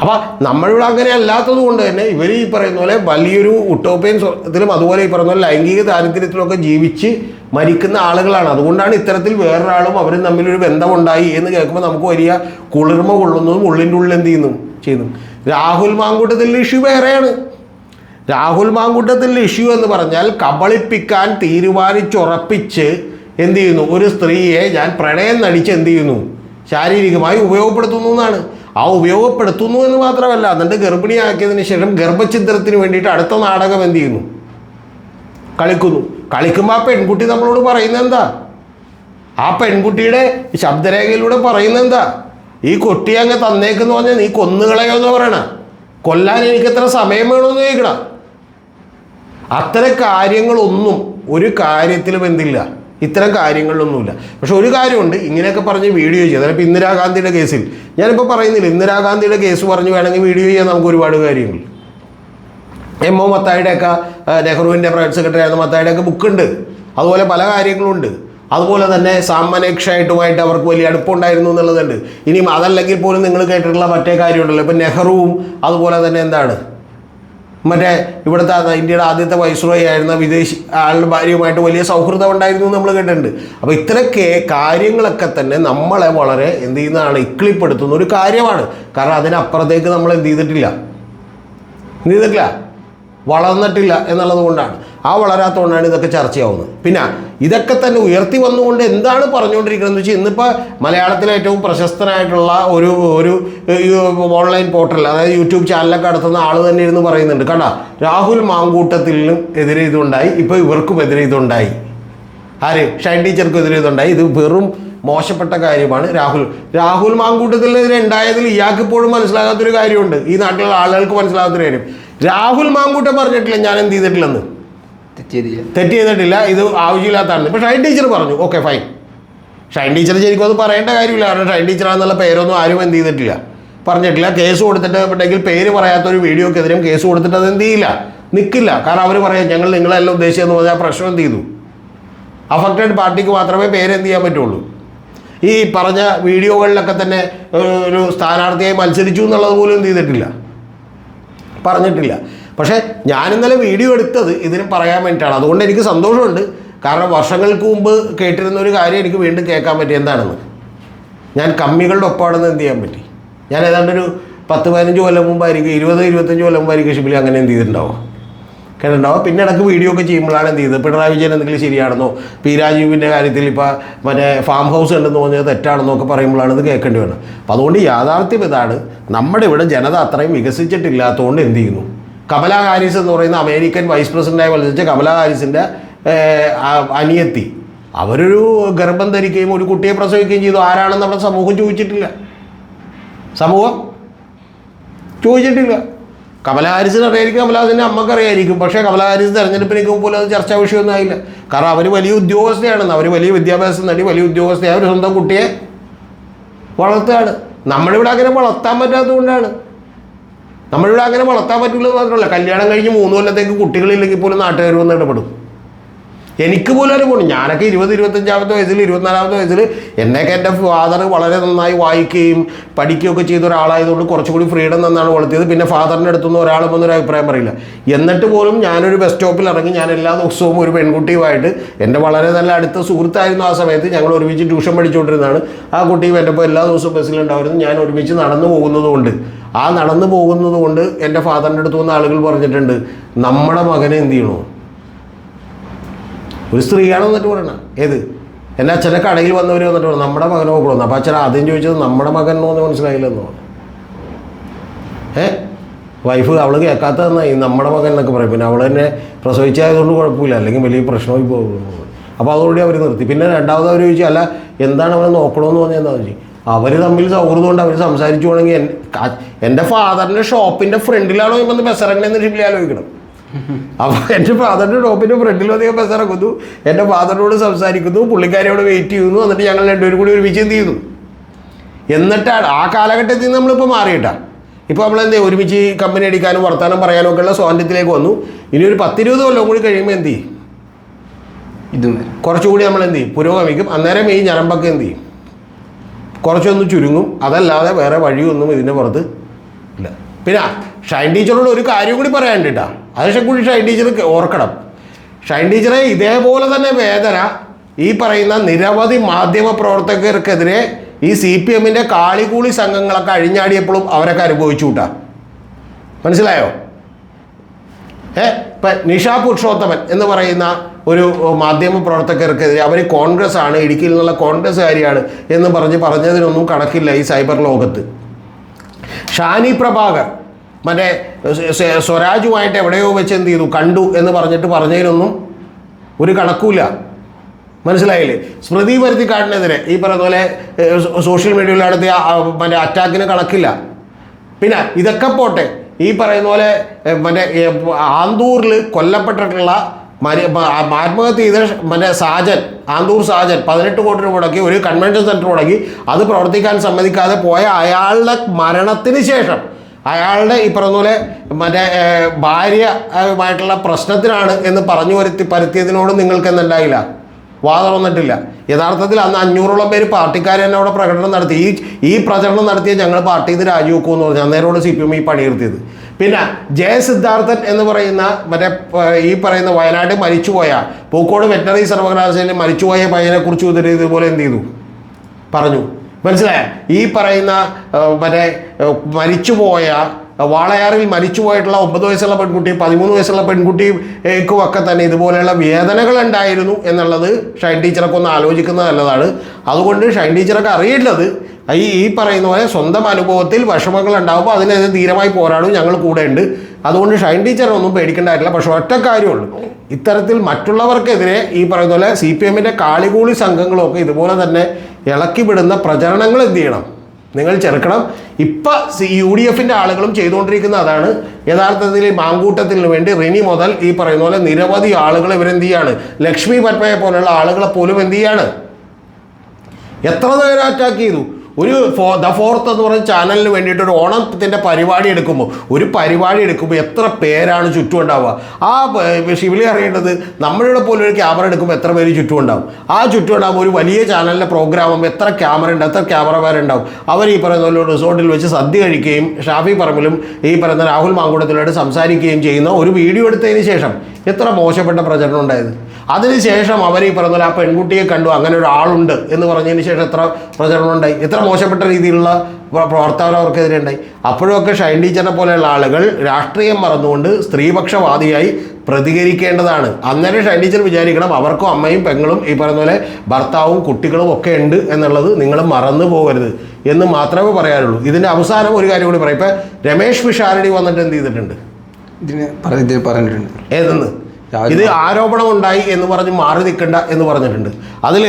B: അപ്പം നമ്മളിവിടെ അങ്ങനെ അല്ലാത്തത് കൊണ്ട് തന്നെ ഇവർ ഈ പറയുന്ന പോലെ വലിയൊരു ഉട്ടോപ്യൻ സ്വത്തിലും അതുപോലെ ഈ പറയുന്ന പോലെ ലൈംഗിക ദാരിദ്ര്യത്തിലൊക്കെ ജീവിച്ച് മരിക്കുന്ന ആളുകളാണ്. അതുകൊണ്ടാണ് ഇത്തരത്തിൽ വേറൊരാളും അവരും തമ്മിലൊരു ബന്ധമുണ്ടായി എന്ന് കേൾക്കുമ്പോൾ നമുക്ക് വലിയ കുളിർമ കൊള്ളുന്നതും ഉള്ളിന്റെ ഉള്ളിൽ എന്ത് ചെയ്യുന്നു? ചെയ്യുന്നു. രാഹുൽ മാങ്കൂട്ടത്തിന്റെ ഇഷ്യൂ വേറെയാണ്. രാഹുൽ മാങ്കൂട്ടത്തിന്റെ ഇഷ്യൂ എന്ന് പറഞ്ഞാൽ കബളിപ്പിക്കാൻ തീരുമാനിച്ചുറപ്പിച്ച് എന്ത് ചെയ്യുന്നു? ഒരു സ്ത്രീയെ ഞാൻ പ്രണയം നടിച്ച് എന്ത് ചെയ്യുന്നു? ശാരീരികമായി ഉപയോഗപ്പെടുത്തുന്നു എന്നാണ്. ആ ഉപയോഗപ്പെടുത്തുന്നു എന്ന് മാത്രമല്ല എന്നിട്ട് ഗർഭിണിയാക്കിയതിന് ശേഷം ഗർഭഛിദ്രത്തിന് വേണ്ടിയിട്ട് അടുത്ത നാടകം എന്ത് ചെയ്യുന്നു? കളിക്കുന്നു. കളിക്കുമ്പോൾ ആ പെൺകുട്ടി നമ്മളോട് പറയുന്നത് എന്താ? ആ പെൺകുട്ടിയുടെ ശബ്ദരേഖയിലൂടെ പറയുന്നത് എന്താ? ഈ കുട്ടി അങ്ങ് തന്നേക്കെന്ന് പറഞ്ഞാൽ നീ കൊന്നുകളയോന്ന് പറയണ. കൊല്ലാൻ എനിക്ക് എത്ര സമയം വേണമെന്ന് ചോദിക്കണം. അത്തരം കാര്യങ്ങളൊന്നും ഒരു കാര്യത്തിലും എന്തില്ല. ഇത്തരം കാര്യങ്ങളിലൊന്നുമില്ല. പക്ഷെ ഒരു കാര്യമുണ്ട് ഇങ്ങനെയൊക്കെ പറഞ്ഞ് വീഡിയോ ചെയ്യുക. അതായത് ഇന്ദിരാഗാന്ധിയുടെ കേസിൽ ഞാനിപ്പോൾ പറയുന്നില്ല ഇന്ദിരാഗാന്ധിയുടെ കേസ് പറഞ്ഞ് വേണമെങ്കിൽ വീഡിയോ ചെയ്യാൻ നമുക്ക് ഒരുപാട് കാര്യങ്ങൾ. എം ഒ മത്തായിയുടെയൊക്കെ നെഹ്റുവിന്റെ പ്രൈവറ്റ് സെക്രട്ടറി ആയിരുന്ന മത്തായിയുടെയൊക്കെ ബുക്കുണ്ട്. അതുപോലെ പല കാര്യങ്ങളുണ്ട്. അതുപോലെ തന്നെ സാമനേക്ഷായിട്ടുമായിട്ട് അവർക്ക് വലിയ അടുപ്പമുണ്ടായിരുന്നു എന്നുള്ളതുണ്ട്. ഇനിയും അതല്ലെങ്കിൽ പോലും നിങ്ങൾ കേട്ടിട്ടുള്ള മറ്റേ കാര്യമുണ്ടല്ലോ. ഇപ്പം നെഹ്റുവും അതുപോലെ തന്നെ എന്താണ്? മറ്റേ ഇവിടുത്തെ ഇന്ത്യയുടെ ആദ്യത്തെ വൈസ്രോയി ആയിരുന്ന വിദേശി ആളുടെ ഭാര്യയുമായിട്ട് വലിയ സൗഹൃദം ഉണ്ടായിരുന്നു നമ്മൾ കേട്ടിട്ടുണ്ട്. അപ്പോൾ ഇത്രയൊക്കെ കാര്യങ്ങളൊക്കെ തന്നെ നമ്മളെ വളരെ എന്ത് ചെയ്യുന്നതാണ് ഇക്ലിപ്പെടുത്തുന്ന ഒരു കാര്യമാണ്. കാരണം അതിനപ്പുറത്തേക്ക് നമ്മൾ എന്ത് ചെയ്തിട്ടില്ല? എന്ത് ചെയ്തിട്ടില്ല? വളർന്നിട്ടില്ല എന്നുള്ളത് കൊണ്ടാണ്. ആ വളരാത്തതുകൊണ്ടാണ് ഇതൊക്കെ ചർച്ചയാവുന്നത്. പിന്നെ ഇതൊക്കെ തന്നെ ഉയർത്തി വന്നുകൊണ്ട് എന്താണ് പറഞ്ഞുകൊണ്ടിരിക്കുന്നത് വെച്ചാൽ ഇന്നിപ്പോൾ മലയാളത്തിലെ ഏറ്റവും പ്രശസ്തനായിട്ടുള്ള ഒരു ഒരു ഓൺലൈൻ പോർട്ടൽ അതായത് യൂട്യൂബ് ചാനലൊക്കെ നടത്തുന്ന ആൾ തന്നെ ഇരുന്ന് പറയുന്നുണ്ട്. കണ്ട രാഹുൽ മാങ്കൂട്ടത്തിലും എതിരെ ഇതുണ്ടായി ഇപ്പോൾ ഇവർക്കും എതിരെ ഇതുണ്ടായി. ആര്? ഷൈൻ ടീച്ചർക്കും എതിരെ ഇതുണ്ടായി. ഇത് വെറും മോശപ്പെട്ട കാര്യമാണ് രാഹുൽ. രാഹുൽ മാങ്കൂട്ടത്തിനെതിരെ ഉണ്ടായതിൽ ഇയാൾക്ക് ഇപ്പോഴും മനസ്സിലാകാത്തൊരു കാര്യമുണ്ട്. ഈ നാട്ടിലുള്ള ആളുകൾക്ക് മനസ്സിലാകാത്തൊരു കാര്യം. രാഹുൽ മാങ്കൂട്ടം പറഞ്ഞിട്ടില്ല ഞാൻ എന്ത് ചെയ്തിട്ടില്ലെന്ന്.
A: തെറ്റ്
B: ചെയ്തിട്ടില്ല ഇത് ആവശ്യമില്ലാത്തതാണ് ഇപ്പോൾ ഷൈൻ ടീച്ചർ പറഞ്ഞു ഓക്കെ ഫൈൻ ഷൈൻ ടീച്ചർ ശരിക്കും അത് പറയേണ്ട കാര്യമില്ല കാരണം ഷൈൻ ടീച്ചറാന്നുള്ള പേരൊന്നും ആരും എന്ത് ചെയ്തിട്ടില്ല. പറഞ്ഞിട്ടില്ല കേസ് കൊടുത്തിട്ട് ഉണ്ടെങ്കിൽ പേര് പറയാത്തൊരു വീഡിയോക്കെതിരെയും കേസ് കൊടുത്തിട്ട് അത് എന്ത് ചെയ്യില്ല? നിൽക്കില്ല കാരണം അവർ പറയാം ഞങ്ങൾ നിങ്ങളെല്ലാം ഉദ്ദേശിച്ചെന്ന് പറഞ്ഞാൽ പ്രശ്നം എന്ത് ചെയ്തു? അഫക്റ്റഡ് പാർട്ടിക്ക് മാത്രമേ പേര് എന്ത് ചെയ്യാൻ പറ്റുള്ളൂ. ഈ പറഞ്ഞ വീഡിയോകളിലൊക്കെ തന്നെ ഒരു സ്ഥാനാർത്ഥിയായി മത്സരിച്ചു എന്നുള്ളത് പോലും എന്ത് ചെയ്തിട്ടില്ല. പറഞ്ഞിട്ടില്ല. പക്ഷേ ഞാൻ ഇന്നലെ വീഡിയോ എടുത്തത് ഇതിന് പറയാൻ വേണ്ടിയിട്ടാണ്. അതുകൊണ്ട് എനിക്ക് സന്തോഷമുണ്ട്. കാരണം വർഷങ്ങൾക്ക് മുമ്പ് കേട്ടിരുന്ന ഒരു കാര്യം എനിക്ക് വീണ്ടും കേൾക്കാൻ പറ്റി. എന്താണെന്ന്? ഞാൻ കമ്മികളുടെ ഒപ്പാണെന്ന് എന്ത് ചെയ്യാൻ പറ്റി? ഞാൻ ഏതാണ്ട് ഒരു പത്ത് പതിനഞ്ച് കൊല്ലം മുമ്പായിരിക്കും ഇരുപത് ഇരുപത്തഞ്ച് കൊല്ലം മുമ്പായിരിക്കും ഷിബിലി അങ്ങനെ എന്ത് ചെയ്തിട്ടുണ്ടാവും കേട്ടിട്ടുണ്ടാവും പിന്നെ ഇടയ്ക്ക് വീഡിയോ ഒക്കെ ചെയ്യുമ്പോഴാണ് എന്ത് ചെയ്തത്? പിണറായി വിജയൻ എന്തെങ്കിലും ശരിയാണെന്നോ? പി രാജീവിന്റെ കാര്യത്തിൽ ഇപ്പോൾ മറ്റേ ഫാം ഹൗസ് ഉണ്ടെന്ന് പറഞ്ഞാൽ തെറ്റാണെന്നോ ഒക്കെ പറയുമ്പോഴാണ് ഇത് കേൾക്കേണ്ടി വരുന്നത് അപ്പോൾ അതുകൊണ്ട് യാഥാർത്ഥ്യം ഇതാണ്. നമ്മുടെ ഇവിടെ ജനത അത്രയും വികസിച്ചിട്ടില്ലാത്തതുകൊണ്ട് എന്ത് ചെയ്യുന്നു? കമല ഹാരിസ് എന്ന് പറയുന്ന അമേരിക്കൻ വൈസ് പ്രസിഡന്റായി മത്സരിച്ച കമല ഹാരിസിന്റെ അനിയത്തി. അവരൊരു ഗർഭം ധരിക്കുകയും ഒരു കുട്ടിയെ പ്രസവിക്കുകയും ചെയ്തു. ആരാണെന്ന് നമ്മുടെ സമൂഹം ചോദിച്ചിട്ടില്ല. സമൂഹം ചോദിച്ചിട്ടില്ല. കമല ഹാരിസിന് അറിയായിരിക്കും കമലഹാസിന്റെ അമ്മയ്ക്ക് അറിയായിരിക്കും. പക്ഷേ കമല ഹാരിസ് തെരഞ്ഞെടുപ്പിനേക്ക് പോലും അത് ചർച്ചാ വിഷയമൊന്നും ആയില്ല. കാരണം അവർ വലിയ ഉദ്യോഗസ്ഥയാണെന്ന് അവർ വലിയ വിദ്യാഭ്യാസം നേടി വലിയ ഉദ്യോഗസ്ഥയായ ഒരു സ്വന്തം കുട്ടിയെ വളർത്തുകയാണ്. നമ്മളിവിടെ അങ്ങനെ വളർത്താൻ പറ്റാത്തതുകൊണ്ടാണ്. നമ്മളിവിടെ അങ്ങനെ വളർത്താൻ പറ്റില്ല മാത്രമല്ല കല്യാണം കഴിഞ്ഞ് മൂന്ന് കൊല്ലത്തേക്ക് കുട്ടികളില്ലെങ്കിൽ പോലും നാട്ടുകാർ വന്ന് ഇടപെടും. എനിക്ക് പോലും അനുഭവം ഞാനൊക്കെ ഇരുപത് ഇരുപത്തഞ്ചാമത്തെ വയസ്സിൽ ഇരുപത്തിനാലാമത്തെ വയസ്സിൽ എന്നെയൊക്കെ എന്റെ ഫാദർ വളരെ നന്നായി വായിക്കുകയും പഠിക്കുകയൊക്കെ ചെയ്ത ഒരാളായതുകൊണ്ട് കുറച്ചുകൂടി ഫ്രീഡം തന്നാണ് വളർത്തിയത് പിന്നെ ഫാദറിന്റെ അടുത്തൊന്നും ഒരാളും ഒരു അഭിപ്രായം പറയില്ല. എന്നിട്ട് പോലും ഞാനൊരു ബസ് സ്റ്റോപ്പിൽ ഇറങ്ങി ഞാൻ എല്ലാ ദിവസവും ഒരു പെൺകുട്ടിയുമായിട്ട് എന്റെ വളരെ നല്ല അടുത്ത സുഹൃത്തായിരുന്നു ആ സമയത്ത്. ഞങ്ങൾ ഒരുമിച്ച് ട്യൂഷൻ പഠിച്ചുകൊണ്ടിരുന്നതാണ്. ആ കുട്ടിയും എന്റെ ഇപ്പോൾ എല്ലാ ദിവസവും ബസ്സിലുണ്ടായിരുന്നു ഞാൻ ഒരുമിച്ച് നടന്നു പോകുന്നതുകൊണ്ട്. ആ നടന്നു പോകുന്നതുകൊണ്ട് എന്റെ ഫാദറിന്റെ അടുത്ത് വന്ന ആളുകൾ പറഞ്ഞിട്ടുണ്ട് നമ്മുടെ മകനെ എന്ത് ചെയ്യണോ? ഒരു സ്ത്രീയാണ് എന്നിട്ട് പറയണം. ഏത്? എന്റെ അച്ഛന കടയിൽ വന്നവർ വന്നിട്ട് പറഞ്ഞു നമ്മുടെ മകനെ നോക്കണമെന്ന് അപ്പോൾ അച്ഛൻ ആദ്യം ചോദിച്ചത് നമ്മുടെ മകനോ എന്ന് പറഞ്ഞു. ഏ? വൈഫ് അവൾ കേൾക്കാത്തതെന്നായി നമ്മുടെ മകൻ എന്നൊക്കെ പറയും. പിന്നെ അവൾ തന്നെ പ്രസവിച്ചായതുകൊണ്ട് കുഴപ്പമില്ല. അല്ലെങ്കിൽ വലിയ പ്രശ്നമായി പോകും അപ്പോൾ അതോടെ അവർ നിർത്തി. പിന്നെ രണ്ടാമത് അവർ ചോദിച്ചു അല്ല എന്താണ് അവനെ നോക്കണമെന്ന് പറഞ്ഞാൽ എന്താ ചോദിച്ചു? അവർ തമ്മിൽ സൗഹൃദം കൊണ്ട് അവർ സംസാരിച്ചു പോകണമെങ്കിൽ എന്റെ ഫാദറിന്റെ ഷോപ്പിന്റെ ഫ്രണ്ടിലാണോ ഇപ്പം ബസ്സറങ്ങനെ എന്ന് ആലോചിക്കണം. അപ്പോൾ എന്റെ ഫാദറിന്റെ ടോപ്പിന്റെ ഫ്രണ്ടിൽ അധികം ബസ് ഇറങ്ങുന്നു എന്റെ ഫാദറിനോട് സംസാരിക്കുന്നു പുള്ളിക്കാരിയോട് വെയിറ്റ് ചെയ്യുന്നു എന്നിട്ട് ഞങ്ങൾ രണ്ടുപേരും കൂടി ഒരുമിച്ച് എന്ത് ചെയ്യുന്നു? എന്നിട്ടാണ് ആ കാലഘട്ടത്തിൽ നിന്ന് നമ്മളിപ്പോൾ മാറിയിട്ടാ. ഇപ്പോൾ നമ്മൾ എന്തേ ഒരുമിച്ച് കമ്പനി അടിക്കാനും വർത്താനം പറയാനും ഒക്കെയുള്ള സ്വാതന്ത്ര്യത്തിലേക്ക് വന്നു. ഇനി ഒരു പത്തിരുപത് കൊല്ലം കൂടി കഴിയുമ്പോൾ എന്ത് ചെയ്യും?
A: ഇതും
B: കുറച്ചുകൂടി നമ്മൾ എന്ത് ചെയ്യും? പുരോഗമിക്കും. അന്നേരം ഈ ഞരമ്പൊക്കെ എന്ത് ചെയ്യും? കുറച്ചൊന്ന് ചുരുങ്ങും. അതല്ലാതെ വേറെ വഴിയൊന്നും ഇതിന്റെ പുറത്ത് ഇല്ല. പിന്നെ ഷൈൻ ടീച്ചറോട് ഒരു കാര്യം കൂടി പറയാനുണ്ട് അതിനെ കൂടി ഷൈൻ ടീച്ചർ ഓർക്കണം. ഷൈൻ ടീച്ചറെ ഇതേപോലെ തന്നെ വേദന ഈ പറയുന്ന നിരവധി മാധ്യമ പ്രവർത്തകർക്കെതിരെ ഈ സി പി എമ്മിന്റെ കാളികൂളി സംഘങ്ങളൊക്കെ അഴിഞ്ഞാടിയപ്പോഴും അവരൊക്കെ അനുഭവിച്ചു കൂട്ടാ മനസ്സിലായോ? ഏ? ഇപ്പം നിഷ പുരുഷോത്തമൻ എന്ന് പറയുന്ന ഒരു മാധ്യമ പ്രവർത്തകർക്കെതിരെ അവർ കോൺഗ്രസ് ആണ് ഇടുക്കിയിൽ നിന്നുള്ള കോൺഗ്രസ്സുകാരിയാണ് എന്ന് പറഞ്ഞ് പറഞ്ഞതിനൊന്നും കണക്കില്ല ഈ സൈബർ ലോകത്ത്. ഷാനി പ്രഭാകർ മറ്റേ സ്വ- സ്വ- സ്വരാജുമായിട്ട് എവിടെയോ വെച്ച് എന്ത് ചെയ്തു? കണ്ടു എന്ന് പറഞ്ഞിട്ട് പറഞ്ഞതിനൊന്നും ഒരു കണക്കൂല മനസ്സിലായില്ലേ? സ്മൃതി പരുത്തിക്കാടിനെതിരെ ഈ പറയുന്ന പോലെ സോഷ്യൽ മീഡിയയിൽ നടത്തിയ മറ്റേ അറ്റാക്കിന് കണക്കില്ല. പിന്നെ ഇതൊക്കെ പോട്ടെ ഈ പറയുന്ന പോലെ മറ്റേ ആന്തൂരിൽ കൊല്ലപ്പെട്ടിട്ടുള്ള ആത്മഹത്യ ചെയ്ത മറ്റേ സാജൻ ആന്തൂർ സാജൻ പതിനെട്ട് കോടി രൂപ മുടക്കി ഒരു കൺവെൻഷൻ സെന്റർ മുടക്കി അത് പ്രവർത്തിക്കാൻ സമ്മതിക്കാതെ പോയ അയാളുടെ മരണത്തിന് ശേഷം അയാളുടെ ഈ പറഞ്ഞ പോലെ മറ്റേ ഭാര്യയുമായിട്ടുള്ള പ്രശ്നത്തിനാണ് എന്ന് പറഞ്ഞു വരുത്തി പരത്തിയതിനോട് നിങ്ങൾക്ക് എന്തുണ്ടായില്ല വന്നിട്ടില്ല. യഥാർത്ഥത്തിൽ അന്ന് അഞ്ഞൂറോളം പേര് പാർട്ടിക്കാർ തന്നെ അവിടെ പ്രകടനം നടത്തി. ഈ ഈ പ്രചരണം നടത്തിയ ഞങ്ങൾ പാർട്ടിയിൽ നിന്ന് രാജിവെക്കുമെന്ന് പറഞ്ഞു. അന്നേരോട് സി പി എം ഈ പണിയെടുത്തിയത് പിന്നെ ജയ സിദ്ധാർത്ഥൻ എന്ന് പറയുന്ന മറ്റേ ഈ പറയുന്ന വയനാട് മരിച്ചുപോയ പൂക്കോട് വെറ്ററിനറി സർവകലാശാലയിൽ മരിച്ചുപോയ പയ്യനെക്കുറിച്ച് ഇതുപോലെ എന്ത് ചെയ്തു? പറഞ്ഞു. മനസ്സിലായ? ഈ പറയുന്ന മറ്റേ മരിച്ചുപോയ വാളയാറിൽ മരിച്ചുപോയിട്ടുള്ള ഒമ്പത് വയസ്സുള്ള പെൺകുട്ടി പതിമൂന്ന് വയസ്സുള്ള പെൺകുട്ടിക്കും ഒക്കെ തന്നെ ഇതുപോലെയുള്ള വേദനകൾ ഉണ്ടായിരുന്നു എന്നുള്ളത് ഷൈൻ ടീച്ചറൊക്കെ ഒന്ന് ആലോചിക്കുന്നത് നല്ലതാണ്. അതുകൊണ്ട് ഷൈൻ ടീച്ചറൊക്കെ അറിയേണ്ടത് ഈ ഈ പറയുന്ന പോലെ സ്വന്തം അനുഭവത്തിൽ വിഷമങ്ങൾ ഉണ്ടാകുമ്പോൾ അതിനെതിരെ ധീരമായി പോരാടും ഞങ്ങൾ കൂടെ ഉണ്ട്. അതുകൊണ്ട് ഷൈൻ ടീച്ചറൊന്നും പേടിക്കേണ്ടായിട്ടില്ല പക്ഷെ ഒറ്റ കാര്യമുള്ളൂ. ഇത്തരത്തിൽ മറ്റുള്ളവർക്കെതിരെ ഈ പറയുന്ന പോലെ സി പി എമ്മിന്റെ കാളികൂളി സംഘങ്ങളൊക്കെ ഇതുപോലെ തന്നെ ഇളക്കി വിടുന്ന പ്രചരണങ്ങൾ എന്ത് ചെയ്യണം? നിങ്ങൾ ചെറുക്കണം. ഇപ്പം യു ഡി എഫിന്റെ ആളുകളും ചെയ്തുകൊണ്ടിരിക്കുന്ന അതാണ്. യഥാർത്ഥത്തിൽ മാങ്കൂട്ടത്തിന് വേണ്ടി റിനി മുതൽ ഈ പറയുന്ന പോലെ നിരവധി ആളുകൾ ഇവരെന്ത് ചെയ്യാണ്? ലക്ഷ്മി പത്മയെ പോലുള്ള ആളുകളെ പോലും എന്ത് ചെയ്യാണ്? എത്ര നേരം അറ്റാക്ക് ചെയ്തു? ഒരു ഫോ ദ ഫോർത്ത് എന്ന് പറഞ്ഞ ചാനലിന് വേണ്ടിയിട്ട് ഒരു ഓണത്തിന്റെ പരിപാടി എടുക്കുമ്പോൾ ഒരു പരിപാടി എടുക്കുമ്പോൾ എത്ര പേരാണ് ചുറ്റും ഉണ്ടാവുക ആ ശിവലി അറിയേണ്ടത് നമ്മളിവിടെ പോലും ഒരു ക്യാമറ എടുക്കുമ്പോൾ എത്ര പേര് ചുറ്റും ഉണ്ടാവും ആ ചുറ്റും ഉണ്ടാകുമ്പോൾ ഒരു വലിയ ചാനലിന്റെ പ്രോഗ്രാം എത്ര ക്യാമറ ഉണ്ട് എത്ര ക്യാമറമാരുണ്ടാവും അവർ ഈ പറയുന്ന റിസോർട്ടിൽ വെച്ച് സദ്യ കഴിക്കുകയും ഷാഫി പറമ്പിലും ഈ പറയുന്ന രാഹുൽ മാങ്കൂടത്തിലായിട്ട് സംസാരിക്കുകയും ചെയ്യുന്ന ഒരു വീഡിയോ എടുത്തതിന് ശേഷം എത്ര മോശപ്പെട്ട പ്രചരണം ഉണ്ടായത്? അതിനുശേഷം അവർ ഈ പറഞ്ഞ ആ പെൺകുട്ടിയെ കണ്ടു അങ്ങനെ ഒരാളുണ്ട് എന്ന് പറഞ്ഞതിന് ശേഷം എത്ര പ്രചരണം ഉണ്ടായി? എത്ര മോശപ്പെട്ട രീതിയിലുള്ള പ്രവർത്തകർ പ്രവർത്തനം അവർക്കെതിരെ ഉണ്ടായി. അപ്പോഴൊക്കെ ഷൈൻ ടീച്ചറിനെ പോലെയുള്ള ആളുകൾ രാഷ്ട്രീയം മറന്നുകൊണ്ട് സ്ത്രീപക്ഷവാദിയായി പ്രതികരിക്കേണ്ടതാണ്. അന്നേരം ഷൈൻ ടീച്ചർ വിചാരിക്കണം അവർക്കും അമ്മയും പെങ്ങളും ഈ പറയുന്ന പോലെ ഭർത്താവും കുട്ടികളും ഒക്കെ ഉണ്ട് എന്നുള്ളത് നിങ്ങൾ മറന്നു പോകരുത് എന്ന് മാത്രമേ പറയാനുള്ളൂ. ഇതിന്റെ അവസാനം ഒരു കാര്യം കൂടി പറയാം. ഇപ്പം രമേഷ് പിഷാരടി വന്നിട്ട് എന്ത് ചെയ്തിട്ടുണ്ട്?
A: ഇതിന് പറ- ഇതിന് പറഞ്ഞിട്ടുണ്ട്.
B: ഏതെന്ന്? ഇത് ആരോപണം ഉണ്ടായി എന്ന് പറഞ്ഞ് മാറി നിൽക്കണ്ട എന്ന് പറഞ്ഞിട്ടുണ്ട്. അതിൽ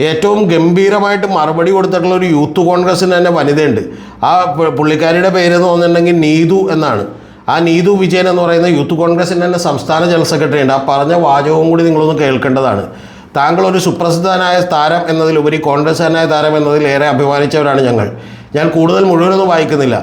B: ഏറ്റവും ഗംഭീരമായിട്ട് മറുപടി കൊടുത്തിട്ടുള്ള ഒരു യൂത്ത് കോൺഗ്രസ്സിന് തന്നെ വനിതയുണ്ട്. ആ പുള്ളിക്കാരിയുടെ പേര് എന്ന് തോന്നുന്നുണ്ടെങ്കിൽ നീതു എന്നാണ്. ആ നീതു വിജയൻ എന്ന് പറയുന്ന യൂത്ത് കോൺഗ്രസിന്റെ തന്നെ സംസ്ഥാന ജനറൽ സെക്രട്ടറി ഉണ്ട് ആ പറഞ്ഞ വാചകവും കൂടി നിങ്ങളൊന്ന് കേൾക്കേണ്ടതാണ്. താങ്കൾ ഒരു സുപ്രസിദ്ധനായ താരം എന്നതിലുപരി കോൺഗ്രസ്സുകാരനായ താരം എന്നതിൽ ഏറെ അഭിമാനിച്ചവരാണ് ഞങ്ങൾ. ഞാൻ കൂടുതൽ മുഴുവനൊന്നും വായിക്കുന്നില്ല.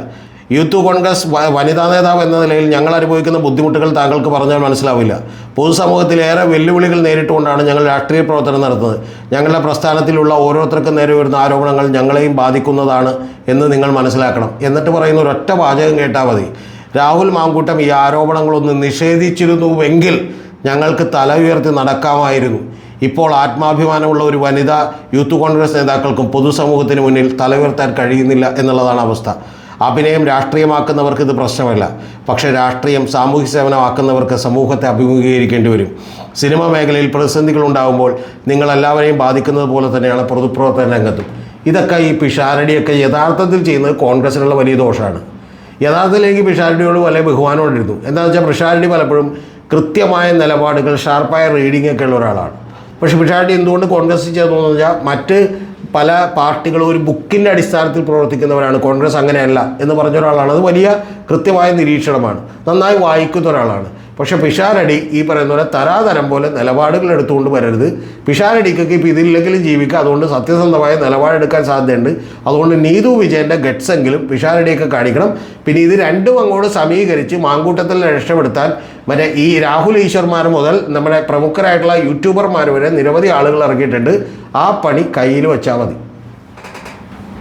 B: യൂത്ത് കോൺഗ്രസ് വനിതാ നേതാവ് എന്ന നിലയിൽ ഞങ്ങൾ അനുഭവിക്കുന്ന ബുദ്ധിമുട്ടുകൾ താങ്കൾക്ക് പറഞ്ഞാൽ മനസ്സിലാവില്ല. പൊതുസമൂഹത്തിൽ ഏറെ വെല്ലുവിളികൾ നേരിട്ടുകൊണ്ടാണ് ഞങ്ങൾ രാഷ്ട്രീയ പ്രവർത്തനം നടത്തുന്നത്. ഞങ്ങളുടെ പ്രസ്ഥാനത്തിലുള്ള ഓരോരുത്തർക്കും നേരെ വരുന്ന ആരോപണങ്ങൾ ഞങ്ങളെയും ബാധിക്കുന്നതാണ് എന്ന് നിങ്ങൾ മനസ്സിലാക്കണം. എന്നിട്ട് പറയുന്ന ഒരൊറ്റ വാചകം കേട്ടാൽ മതി. രാഹുൽ മാങ്കൂട്ടം ഈ ആരോപണങ്ങളൊന്ന് നിഷേധിച്ചിരുന്നുവെങ്കിൽ ഞങ്ങൾക്ക് തല ഉയർത്തി നടക്കാമായിരുന്നു. ഇപ്പോൾ ആത്മാഭിമാനമുള്ള ഒരു വനിതാ യൂത്ത് കോൺഗ്രസ് നേതാക്കൾക്കും പൊതുസമൂഹത്തിന് മുന്നിൽ തല ഉയർത്താൻ കഴിയുന്നില്ല എന്നുള്ളതാണ് അവസ്ഥ. അഭിനയം രാഷ്ട്രീയമാക്കുന്നവർക്ക് ഇത് പ്രശ്നമല്ല. പക്ഷേ രാഷ്ട്രീയം സാമൂഹ്യ സേവനമാക്കുന്നവർക്ക് സമൂഹത്തെ അഭിമുഖീകരിക്കേണ്ടി വരും. സിനിമ മേഖലയിൽ പ്രതിസന്ധികൾ ഉണ്ടാകുമ്പോൾ നിങ്ങളെല്ലാവരെയും ബാധിക്കുന്നത് പോലെ തന്നെയാണ് പൊതുപ്രവർത്തന രംഗത്തും. ഇതൊക്കെ ഈ പിഷാരടിയൊക്കെ യഥാർത്ഥത്തിൽ ചെയ്യുന്നത് കോൺഗ്രസിനുള്ള വലിയ ദോഷമാണ്. യഥാർത്ഥത്തിൽ എനിക്ക് വലിയ ബഹുമാനമുണ്ടിരുന്നു എന്താണെന്ന് വെച്ചാൽ പിഷാരടി പലപ്പോഴും കൃത്യമായ നിലപാടുകൾ ഷാർപ്പായ റീഡിംഗ് ഒക്കെ ഉള്ള ഒരാളാണ്. പക്ഷേ പിഷാരടി എന്തുകൊണ്ട് കോൺഗ്രസ് ചെയ്തതെന്ന് വെച്ചാൽ മറ്റ് പല പാർട്ടികളും ഒരു ബുക്കിന്റെ അടിസ്ഥാനത്തിൽ പ്രവർത്തിക്കുന്നവരാണ്. കോൺഗ്രസ് അങ്ങനെയല്ല എന്ന് പറഞ്ഞ ഒരാളാണ്. അത് വലിയ കൃത്യമായ നിരീക്ഷണമാണ്. നന്നായി വായിക്കുന്ന ഒരാളാണ്. പക്ഷേ പിഷാരടി ഈ പറയുന്ന പോലെ തരാതരം പോലെ നിലപാടുകൾ എടുത്തുകൊണ്ട് വരരുത്. പിഷാരടിക്കൊക്കെ ഇപ്പോൾ ഇതില്ലെങ്കിലും ജീവിക്കുക. അതുകൊണ്ട് സത്യസന്ധമായ നിലപാടെടുക്കാൻ സാധ്യതയുണ്ട്. അതുകൊണ്ട് നീതു വിജയന്റെ ഗട്ട്സ് എങ്കിലും പിഷാരടിയൊക്കെ കാണിക്കണം. പിന്നെ ഇത് രണ്ടും അങ്ങോട്ട് സമീകരിച്ച് മാങ്കൂട്ടത്തിൽ രക്ഷപ്പെടുത്താൻ മറ്റേ ഈ രാഹുൽ ഈശ്വർമാർ മുതൽ നമ്മുടെ പ്രമുഖരായിട്ടുള്ള യൂട്യൂബർമാർ വരെ നിരവധി ആളുകൾ ഇറങ്ങിയിട്ടുണ്ട്. ആ പണി കയ്യിൽ വെച്ചാൽ മതി.